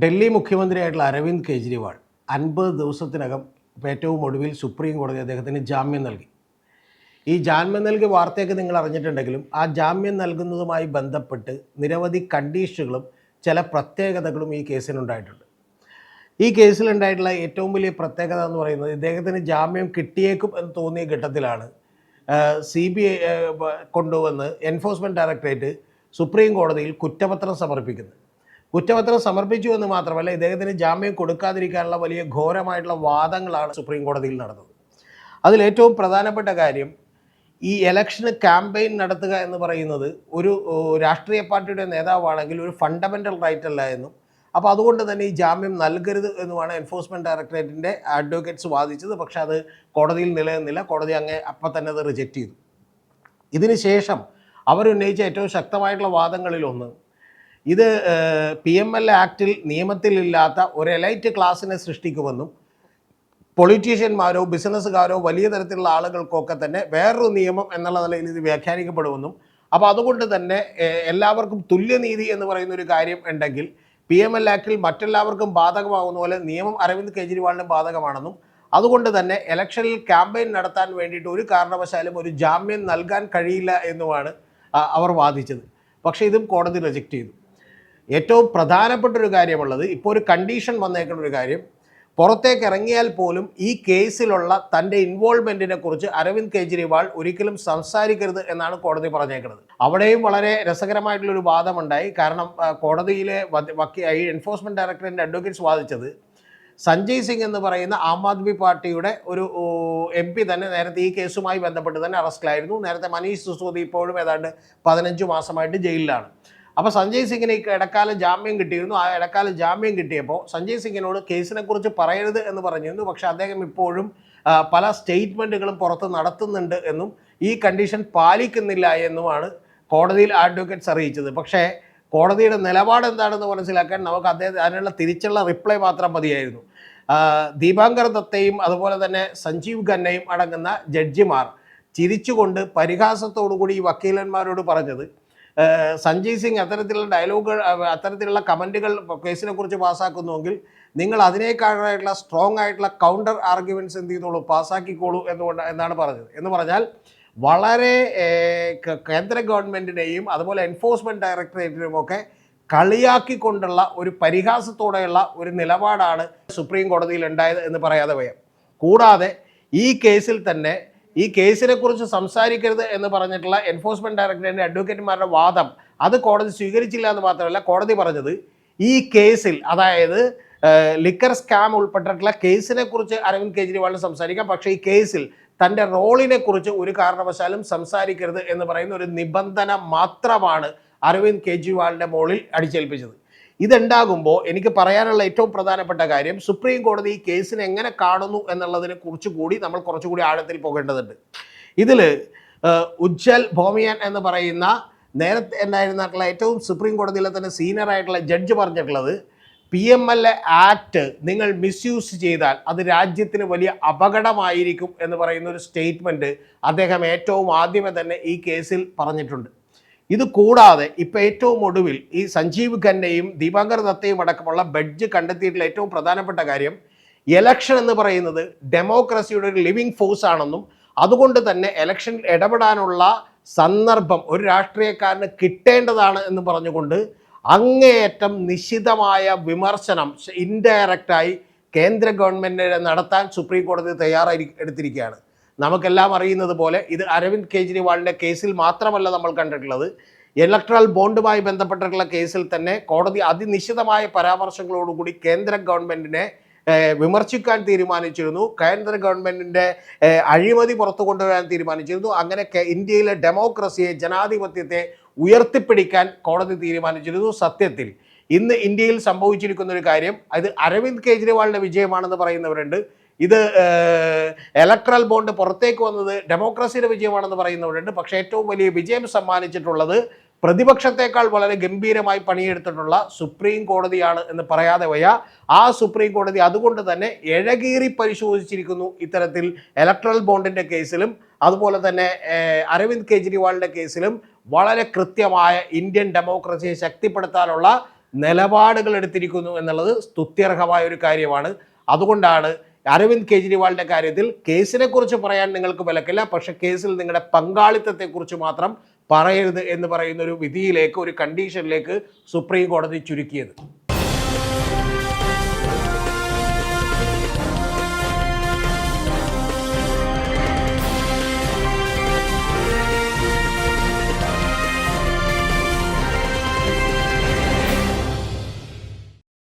ഡൽഹി മുഖ്യമന്ത്രിയായിട്ടുള്ള അരവിന്ദ് കെജ്രിവാൾ അൻപത് ദിവസത്തിനകം ഏറ്റവും ഒടുവിൽ സുപ്രീം കോടതി അദ്ദേഹത്തിന് ജാമ്യം നൽകി. ഈ ജാമ്യം നൽകിയ വാർത്തയൊക്കെ നിങ്ങൾ അറിഞ്ഞിട്ടുണ്ടെങ്കിലും ആ ജാമ്യം നൽകുന്നതുമായി ബന്ധപ്പെട്ട് നിരവധി കണ്ടീഷനുകളും ചില പ്രത്യേകതകളും ഈ കേസിനുണ്ടായിട്ടുണ്ട് ഈ കേസിലുണ്ടായിട്ടുള്ള ഏറ്റവും വലിയ പ്രത്യേകത എന്ന് പറയുന്നത് ഇദ്ദേഹത്തിന് ജാമ്യം കിട്ടിയേക്കും എന്ന് തോന്നിയ ഘട്ടത്തിലാണ് സി ബി ഐ കൊണ്ടുവന്ന് എൻഫോഴ്സ്മെന്റ് ഡയറക്ടറേറ്റ് സുപ്രീം കോടതിയിൽ കുറ്റപത്രം സമർപ്പിക്കുന്നത്. കുറ്റപത്രം സമർപ്പിച്ചു എന്ന് മാത്രമല്ല ഇദ്ദേഹത്തിന് ജാമ്യം കൊടുക്കാതിരിക്കാനുള്ള വലിയ ഘോരമായിട്ടുള്ള വാദങ്ങളാണ് സുപ്രീം കോടതിയിൽ നടന്നത്. അതിലേറ്റവും പ്രധാനപ്പെട്ട കാര്യം ഈ ഇലക്ഷന് ക്യാമ്പയിൻ നടത്തുക എന്ന് പറയുന്നത് ഒരു രാഷ്ട്രീയ പാർട്ടിയുടെ നേതാവാണെങ്കിൽ ഒരു ഫണ്ടമെന്റൽ റൈറ്റ് അല്ല എന്നും അപ്പോൾ അതുകൊണ്ട് തന്നെ ഈ ജാമ്യം നൽകരുത് എന്നുമാണ് എൻഫോഴ്സ്മെന്റ് ഡയറക്ടറേറ്റിന്റെ അഡ്വക്കേറ്റ്സ് വാദിച്ചത്. പക്ഷേ അത് കോടതിയിൽ നിലനിന്നില്ല. കോടതി അങ്ങ് അപ്പം തന്നെ അത് റിജക്റ്റ് ചെയ്തു. ഇതിനുശേഷം അവരുന്നയിച്ച ഏറ്റവും ശക്തമായിട്ടുള്ള വാദങ്ങളിലൊന്ന് ഇത് പി എം എൽ ആക്ടിൽ നിയമത്തിലില്ലാത്ത ഒരു എലൈറ്റ് ക്ലാസ്സിനെ സൃഷ്ടിക്കുമെന്നും പൊളിറ്റീഷ്യന്മാരോ ബിസിനസ്സുകാരോ വലിയ തരത്തിലുള്ള ആളുകൾക്കൊക്കെ തന്നെ വേറൊരു നിയമം എന്നുള്ള നിലയിൽ ഇത് വ്യാഖ്യാനിക്കപ്പെടുമെന്നും അപ്പോൾ അതുകൊണ്ട് തന്നെ എല്ലാവർക്കും തുല്യനീതി എന്ന് പറയുന്ന ഒരു കാര്യം ഉണ്ടെങ്കിൽ പി എം എൽ ആക്ടിൽ മറ്റെല്ലാവർക്കും ബാധകമാകുന്ന പോലെ നിയമം അരവിന്ദ് കെജ്രിവാളിനും ബാധകമാണെന്നും അതുകൊണ്ട് തന്നെ ഇലക്ഷനിൽ ക്യാമ്പയിൻ നടത്താൻ വേണ്ടിയിട്ട് ഒരു കാരണവശാലും ഒരു ജാമ്യം നൽകാൻ കഴിയില്ല എന്നുമാണ് അവർ വാദിച്ചത്. പക്ഷേ ഇതും കോടതി റിജക്റ്റ് ചെയ്തു. ഏറ്റവും പ്രധാനപ്പെട്ട ഒരു കാര്യമുള്ളത് ഇപ്പോൾ ഒരു കണ്ടീഷൻ വന്നേക്കുന്ന ഒരു കാര്യം. പുറത്തേക്ക് ഇറങ്ങിയാൽ പോലും ഈ കേസിലുള്ള തന്റെ ഇൻവോൾവ്മെന്റിനെ കുറിച്ച് അരവിന്ദ് കെജ്രിവാൾ ഒരിക്കലും സംസാരിക്കരുത് എന്നാണ് കോടതി പറഞ്ഞേക്കുന്നത്. അവിടെയും വളരെ രസകരമായിട്ടുള്ളൊരു വാദമുണ്ടായി. കാരണം കോടതിയിലെ ഈ എൻഫോഴ്സ്മെന്റ് ഡയറക്ടറിന്റെ അഡ്വക്കേറ്റ്സ് വാദിച്ചത് സഞ്ജയ് സിംഗ് എന്ന് പറയുന്ന ആം ആദ്മി പാർട്ടിയുടെ ഒരു എം പി തന്നെ നേരത്തെ ഈ കേസുമായി ബന്ധപ്പെട്ട് തന്നെ അറസ്റ്റിലായിരുന്നു. നേരത്തെ മനീഷ് സിസോദി ഇപ്പോഴും ഏതാണ്ട് പതിനഞ്ച് മാസമായിട്ട് ജയിലിലാണ്. അപ്പോൾ സഞ്ജയ് സിംഗിന് ഈ ഇടക്കാലം ജാമ്യം കിട്ടിയിരുന്നു. ആ ഇടക്കാലം ജാമ്യം കിട്ടിയപ്പോൾ സഞ്ജയ് സിംഗിനോട് കേസിനെ കുറിച്ച് പറയരുത് എന്ന് പറഞ്ഞിരുന്നു. പക്ഷേ അദ്ദേഹം ഇപ്പോഴും പല സ്റ്റേറ്റ്മെന്റുകളും പുറത്ത് നടത്തുന്നുണ്ട് എന്നും ഈ കണ്ടീഷൻ പാലിക്കുന്നില്ല എന്നുമാണ് കോടതിയിൽ അഡ്വക്കേറ്റ്സ് അറിയിച്ചത്. പക്ഷേ കോടതിയുടെ നിലപാട് എന്താണെന്ന് മനസ്സിലാക്കാൻ നമുക്ക് അദ്ദേഹം അതിനുള്ള തിരിച്ചുള്ള റിപ്ലൈ മാത്രം മതിയായിരുന്നു. ദീപാങ്കർ ദത്തയും അതുപോലെ തന്നെ സഞ്ജീവ് ഖന്നയും അടങ്ങുന്ന ജഡ്ജിമാർ ചിരിച്ചുകൊണ്ട് പരിഹാസത്തോടുകൂടി ഈ വക്കീലന്മാരോട് പറഞ്ഞത് സഞ്ജയ് സിംഗ് അത്തരത്തിലുള്ള ഡയലോഗുകൾ അത്തരത്തിലുള്ള കമന്റുകൾ കേസിനെ കുറിച്ച് പാസ്സാക്കുന്നുവെങ്കിൽ നിങ്ങൾ അതിനേക്കാളായിട്ടുള്ള സ്ട്രോങ് ആയിട്ടുള്ള കൗണ്ടർ ആർഗ്യുമെന്റ്സ് എന്ത് ചെയ്തോളൂ പാസ്സാക്കിക്കോളൂ എന്നുകൊണ്ട് എന്നാണ് പറഞ്ഞത്. എന്ന് പറഞ്ഞാൽ വളരെ കേന്ദ്ര ഗവൺമെന്റിനെയും അതുപോലെ എൻഫോഴ്സ്മെന്റ് ഡയറക്ടറേറ്റിനും ഒക്കെ കളിയാക്കിക്കൊണ്ടുള്ള ഒരു പരിഹാസത്തോടെയുള്ള ഒരു നിലപാടാണ് സുപ്രീം കോടതിയിൽ ഉണ്ടായത് എന്ന് പറയാതെ വയ്യ. കൂടാതെ ഈ കേസിൽ തന്നെ ഈ കേസിനെ കുറിച്ച് സംസാരിക്കരുത് എന്ന് പറഞ്ഞിട്ടുള്ള എൻഫോഴ്സ്മെന്റ് ഡയറക്ടറേറ്റ് അഡ്വക്കേറ്റുമാരുടെ വാദം അത് കോടതി സ്വീകരിച്ചില്ല എന്ന് മാത്രമല്ല കോടതി പറഞ്ഞത് ഈ കേസിൽ അതായത് ലിക്കർ സ്കാം ഉൾപ്പെട്ടിട്ടുള്ള കേസിനെ കുറിച്ച് അരവിന്ദ് കെജ്രിവാളിന് സംസാരിക്കാം. പക്ഷേ ഈ കേസിൽ തന്റെ റോളിനെ കുറിച്ച് ഒരു കാരണവശാലും സംസാരിക്കരുത് എന്ന് പറയുന്ന ഒരു നിബന്ധന മാത്രമാണ് അരവിന്ദ് കെജ്രിവാളിന്റെ മുകളിൽ അടിച്ചേൽപ്പിച്ചത്. ഇതുണ്ടാകുമ്പോൾ എനിക്ക് പറയാനുള്ള ഏറ്റവും പ്രധാനപ്പെട്ട കാര്യം സുപ്രീം കോടതി ഈ കേസിനെ എങ്ങനെ കാണുന്നു എന്നുള്ളതിനെ കുറിച്ച് കൂടി നമ്മൾ കുറച്ചുകൂടി ആഴത്തിൽ പോകേണ്ടതുണ്ട്. ഇതിൽ ഉജ്ജൽ ഭോമിയൻ എന്ന് പറയുന്ന നേരത്തെ ഉണ്ടായിരുന്നിട്ടുള്ള ഏറ്റവും സുപ്രീം കോടതിയിലെ തന്നെ സീനിയർ ആയിട്ടുള്ള ജഡ്ജ് പറഞ്ഞിട്ടുള്ളത് P M L A act നിങ്ങൾ മിസ്യൂസ് ചെയ്താൽ അത് രാജ്യത്തിന് വലിയ അപകടമായിരിക്കും എന്ന് പറയുന്ന ഒരു സ്റ്റേറ്റ്മെന്റ് അദ്ദേഹം ഏറ്റവും ആദ്യമേ തന്നെ ഈ കേസിൽ പറഞ്ഞിട്ടുണ്ട്. ഇത് കൂടാതെ ഇപ്പം ഏറ്റവും ഒടുവിൽ ഈ സഞ്ജീവ് ഖന്നയും ദീപാങ്കർ ദത്തയും അടക്കമുള്ള ബെഡ്ജ് കണ്ടെത്തിയിട്ടുള്ള ഏറ്റവും പ്രധാനപ്പെട്ട കാര്യം എലക്ഷൻ എന്ന് പറയുന്നത് ഡെമോക്രസിയുടെ ഒരു ലിവിങ് ഫോഴ്സ് ആണെന്നും അതുകൊണ്ട് തന്നെ എലക്ഷനിൽ ഇടപെടാനുള്ള സന്ദർഭം ഒരു രാഷ്ട്രീയക്കാരന് കിട്ടേണ്ടതാണ് എന്ന് പറഞ്ഞുകൊണ്ട് അങ്ങേയറ്റം നിശിതമായ വിമർശനം ഇൻഡയറക്റ്റായി കേന്ദ്ര ഗവൺമെന്റിനെ നടത്താൻ സുപ്രീം കോടതി തയ്യാറായി എടുത്തിരിക്കുകയാണ്. നമുക്കെല്ലാം അറിയുന്നത് പോലെ ഇത് അരവിന്ദ് കെജ്രിവാളിന്റെ കേസിൽ മാത്രമല്ല നമ്മൾ കണ്ടിട്ടുള്ളത്. ഇലക്ട്രൽ ബോണ്ടുമായി ബന്ധപ്പെട്ടിട്ടുള്ള കേസിൽ തന്നെ കോടതി അതിനിശ്ചിതമായ പരാമർശങ്ങളോടുകൂടി കേന്ദ്ര ഗവൺമെന്റിനെ വിമർശിക്കാൻ തീരുമാനിച്ചിരുന്നു. കേന്ദ്ര ഗവൺമെന്റിന്റെ അഴിമതി പുറത്തു കൊണ്ടുവരാൻ തീരുമാനിച്ചിരുന്നു. അങ്ങനെ ഇന്ത്യയിലെ ഡെമോക്രസിയെ ജനാധിപത്യത്തെ ഉയർത്തിപ്പിടിക്കാൻ കോടതി തീരുമാനിച്ചിരുന്നു. സത്യത്തിൽ ഇന്ന് ഇന്ത്യയിൽ സംഭവിച്ചിരിക്കുന്ന ഒരു കാര്യം അത് അരവിന്ദ് കെജ്രിവാളിന്റെ വിജയമാണെന്ന് പറയുന്നവരുണ്ട്. ഇത് ഇലക്ട്രൽ ബോണ്ട് പുറത്തേക്ക് വന്നത് ഡെമോക്രസിയുടെ വിജയമാണെന്ന് പറയുന്നവരുണ്ട്. പക്ഷേ ഏറ്റവും വലിയ വിജയം സമ്മാനിച്ചിട്ടുള്ളത് പ്രതിപക്ഷത്തെക്കാൾ വളരെ ഗംഭീരമായി പണിയെടുത്തിട്ടുള്ള സുപ്രീം കോടതിയാണ് എന്ന് പറയാതെ വയ്യ. ആ സുപ്രീം കോടതി അതുകൊണ്ട് തന്നെ എഴകീറി പരിശോധിച്ചിരിക്കുന്നു ഇത്തരത്തിൽ ഇലക്ട്രൽ ബോണ്ടിന്റെ കേസിലും. അതുപോലെ തന്നെ അരവിന്ദ് കെജ്രിവാളിന്റെ കേസിലും വളരെ കൃത്യമായ ഇന്ത്യൻ ഡെമോക്രസിയെ ശക്തിപ്പെടുത്താനുള്ള നിലപാടുകൾ എടുത്തിരിക്കുന്നു എന്നുള്ളത് സ്തുത്യർഹമായ ഒരു കാര്യമാണ്. അതുകൊണ്ടാണ് അരവിന്ദ് കെജ്രിവാളിന്റെ കാര്യത്തിൽ കേസിനെ കുറിച്ച് പറയാൻ നിങ്ങൾക്ക് വിലക്കില്ല. പക്ഷെ കേസിൽ നിങ്ങളുടെ പങ്കാളിത്തത്തെക്കുറിച്ച് മാത്രം പറയരുത് എന്ന് പറയുന്ന ഒരു വിധിയിലേക്ക് ഒരു കണ്ടീഷനിലേക്ക് സുപ്രീം കോടതി ചുരുക്കിയത്.